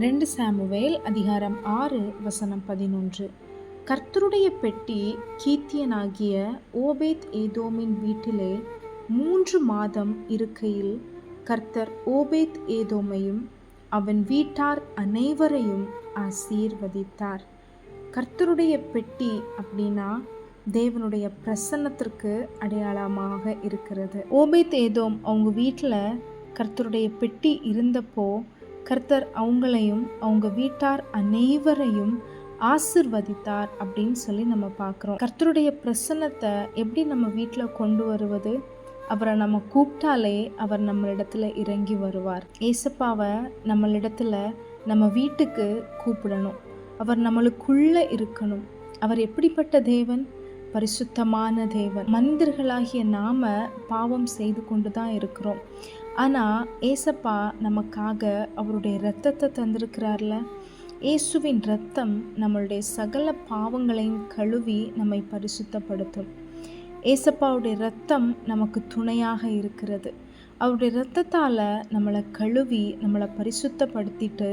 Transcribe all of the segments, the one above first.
ரெண்டு சாமுவேல் அதிகாரம் ஆறு வசனம் பதினொன்று. கர்த்தருடைய பெட்டி கீத்தியனாகிய ஓபேத் ஏதோமின் வீட்டிலே மூன்று மாதம் இருக்கையில் கர்த்தர் ஓபேத் ஏதோமையும் அவன் வீட்டார் அனைவரையும் ஆசீர்வதித்தார். கர்த்தருடைய பெட்டி அப்படின்னா தேவனுடைய பிரசன்னத்திற்கு அடையாளமாக இருக்கிறது. ஓபேத் ஏதோம் அவங்க வீட்டில் கர்த்தருடைய பெட்டி இருந்தப்போ கர்த்தர் அவங்களையும் அவங்க வீட்டார் அனைவரையும் ஆசிர்வதித்தார் அப்படின்னு சொல்லி நம்ம பார்க்குறோம். கர்த்தருடைய பிரசன்னத்தை எப்படி நம்ம வீட்டில் கொண்டு வருவது? அவரை நம்ம கூப்பிட்டாலே அவர் நம்மளிடத்துல இறங்கி வருவார். ஏசப்பாவை நம்மளிடத்துல நம்ம வீட்டுக்கு கூப்பிடணும். அவர் நம்மளுக்குள்ளே இருக்கணும். அவர் எப்படிப்பட்ட தேவன்? பரிசுத்தமான தேவன். மனிதர்களாகிய நாம பாவம் செய்து கொண்டு தான் இருக்கிறோம். ஆனால் ஏசப்பா நமக்காக அவருடைய இரத்தத்தை தந்திருக்கிறார்ல? இயேசுவின் இரத்தம் நம்மளுடைய சகல பாவங்களையும் கழுவி நம்மை பரிசுத்தப்படுத்தும். ஏசப்பாவுடைய ரத்தம் நமக்கு துணையாக இருக்கிறது. அவருடைய ரத்தத்தால் நம்மளை கழுவி நம்மளை பரிசுத்தப்படுத்திட்டு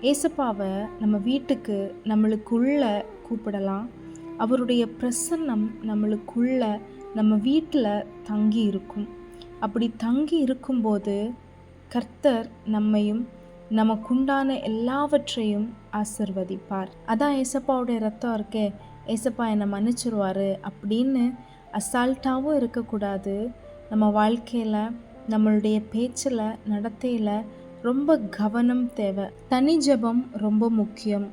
ஏசப்பாவை நம்ம வீட்டுக்கு நம்மளுக்குள்ள கூப்பிடலாம். அவருடைய பிரசன்னம் நம்மளுக்குள்ள நம்ம வீட்டில் தங்கி இருக்கும் அப்படி தங்கி இருக்கும்போது கர்த்தர் நம்மையும் நமக்குண்டான எல்லாவற்றையும் ஆசிர்வதிப்பார். அதான் ஏசப்பாவுடைய ரத்தம் இருக்கே ஏசப்பா என்னை மன்னிச்சிருவார் அப்படின்னு அசால்ட்டாகவும் இருக்கக்கூடாது. நம்ம வாழ்க்கையில் நம்மளுடைய பேச்சில் நடத்தையில் ரொம்ப கவனம் தேவை. தனி ஜபம் ரொம்ப முக்கியம்.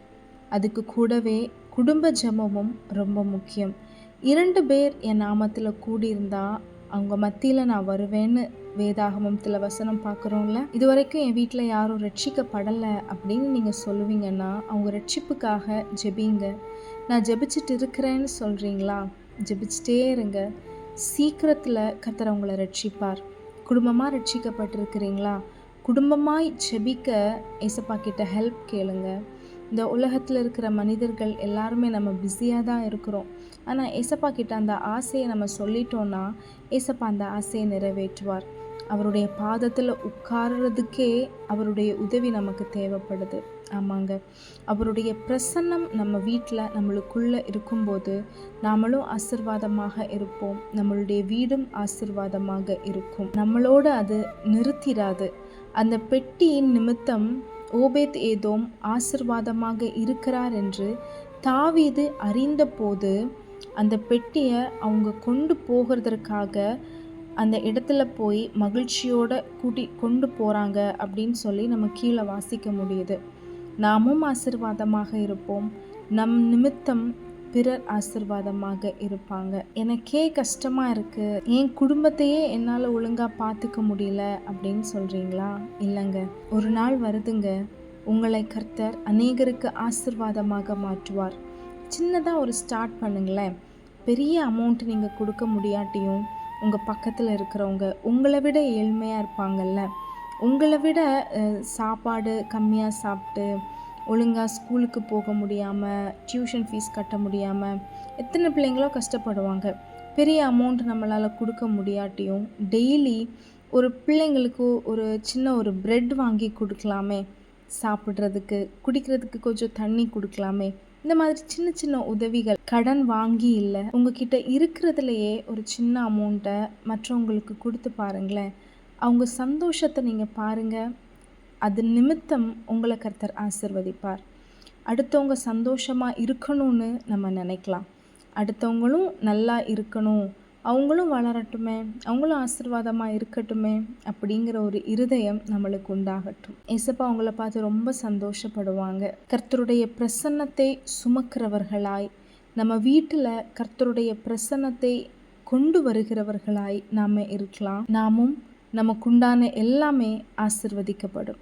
அதுக்கு கூடவே குடும்ப ஜபமும் ரொம்ப முக்கியம். இரண்டு பேர் என் நாமத்தில் கூடியிருந்தால் அவங்க மத்தியில் நான் வருவேன்னு வேதாகமத்தில் வசனம் பார்க்குறோம்ல. இது வரைக்கும் என் வீட்டில் யாரும் ரட்சிக்கப்படலை அப்படின்னு நீங்கள் சொல்லுவீங்கன்னா அவங்க ரட்சிப்புக்காக ஜெபிங்க. நான் ஜெபிச்சுட்டு இருக்கிறேன்னு சொல்கிறீங்களா ஜெபிச்சிட்டே இருங்க. சீக்கிரத்தில் கத்தர் அவங்கள ரட்சிப்பார். குடும்பமாக ரட்சிக்கப்பட்டிருக்கிறீங்களா? குடும்பமாய் ஜெபிக்க ஏசப்பா கிட்ட ஹெல்ப் கேளுங்கள் இந்த உலகத்தில் இருக்கிற மனிதர்கள் எல்லாருமே நம்ம பிஸியாக தான் இருக்கிறோம். ஆனால் ஏசப்பா கிட்ட அந்த ஆசையை நம்ம சொல்லிட்டோன்னா ஏசப்பா அந்த ஆசையை நிறைவேற்றுவார். அவருடைய பாதத்தில் உட்கார்றதுக்கே அவருடைய உதவி நமக்கு தேவைப்படுது. ஆமாங்க. அவருடைய பிரசன்னம் நம்ம வீட்டில் நம்மளுக்குள்ளே இருக்கும்போது நாமளும் ஆசிர்வாதமாக இருப்போம். நம்மளுடைய வீடும் ஆசிர்வாதமாக இருக்கும். நம்மளோட அது நிறுத்திடாது அந்த பெட்டியின் நிமித்தம் ஓபேத் ஏதோம் ஆசிர்வாதமாக இருக்கிறார் என்று தாவீது அறிந்தபோது அந்த பெட்டியை அவங்க கொண்டு போகிறதற்காக அந்த இடத்துல போய் மகிழ்ச்சியோட கூட்டி கொண்டு போகிறாங்க அப்படின்னு சொல்லி நம்ம கீழே வாசிக்க முடியுது. நாமும் ஆசிர்வாதமாக இருப்போம். நம் நிமித்தம் பிறர் ஆசிர்வாதமாக இருப்பாங்க. எனக்கே கஷ்டமாக இருக்குது என் குடும்பத்தையே என்னால் ஒழுங்காக பார்த்துக்க முடியல அப்படின்னு சொல்கிறீங்களா இல்லைங்க. ஒரு நாள் வருதுங்க. உங்களை கர்த்தர் அநேகருக்கு ஆசிர்வாதமாக மாற்றுவார். சின்னதாக ஒரு ஸ்டார்ட் பண்ணுங்களேன். பெரிய அமௌண்ட் நீங்கள் கொடுக்க முடியாட்டியும் உங்கள் பக்கத்தில் இருக்கிறவங்க உங்களை விட ஏழ்மையாக இருப்பாங்கல்ல. உங்களை விட சாப்பாடு கம்மியாக சாப்பிட்டு ஒழுங்காக ஸ்கூலுக்கு போக முடியாமல் டியூஷன் ஃபீஸ் கட்ட முடியாமல் எத்தனை பிள்ளைங்களோ கஷ்டப்படுவாங்க. பெரிய அமௌண்ட் நம்மளால் கொடுக்க முடியாட்டியும் டெய்லி ஒரு பிள்ளைங்களுக்கு ஒரு சின்ன ஒரு ப்ரெட் வாங்கி கொடுக்கலாமே சாப்பிட்றதுக்கு குடிக்கிறதுக்கு கொஞ்சம் தண்ணி கொடுக்கலாமே இந்த மாதிரி சின்ன சின்ன உதவிகள் கடன் வாங்கி இல்லை உங்ககிட்ட இருக்கிறதுலையே ஒரு சின்ன அமௌண்ட்டை மற்றவங்களுக்கு கொடுத்து பாருங்களேன். அவங்க சந்தோஷத்தை நீங்கள் பாருங்கள் அது நிமித்தம் உங்களை கர்த்தர் ஆசிர்வதிப்பார். அடுத்தவங்க சந்தோஷமாக இருக்கணும்னு நம்ம நினைக்கலாம். அடுத்தவங்களும் நல்லா இருக்கணும். அவங்களும் வளரட்டுமே அவங்களும் ஆசிர்வாதமாக இருக்கட்டுமே அப்படிங்கிற ஒரு இருதயம் நம்மளுக்கு உண்டாகட்டும். ஏசப்பா அவங்கள பார்த்து ரொம்ப சந்தோஷப்படுவாங்க. கர்த்தருடைய பிரசன்னத்தை சுமக்கிறவர்களாய் நம்ம வீட்டில் கர்த்தருடைய பிரசன்னத்தை கொண்டு வருகிறவர்களாய் நாம் இருக்கலாம். நாமும் நமக்குண்டான எல்லாமே ஆசிர்வதிக்கப்படும்.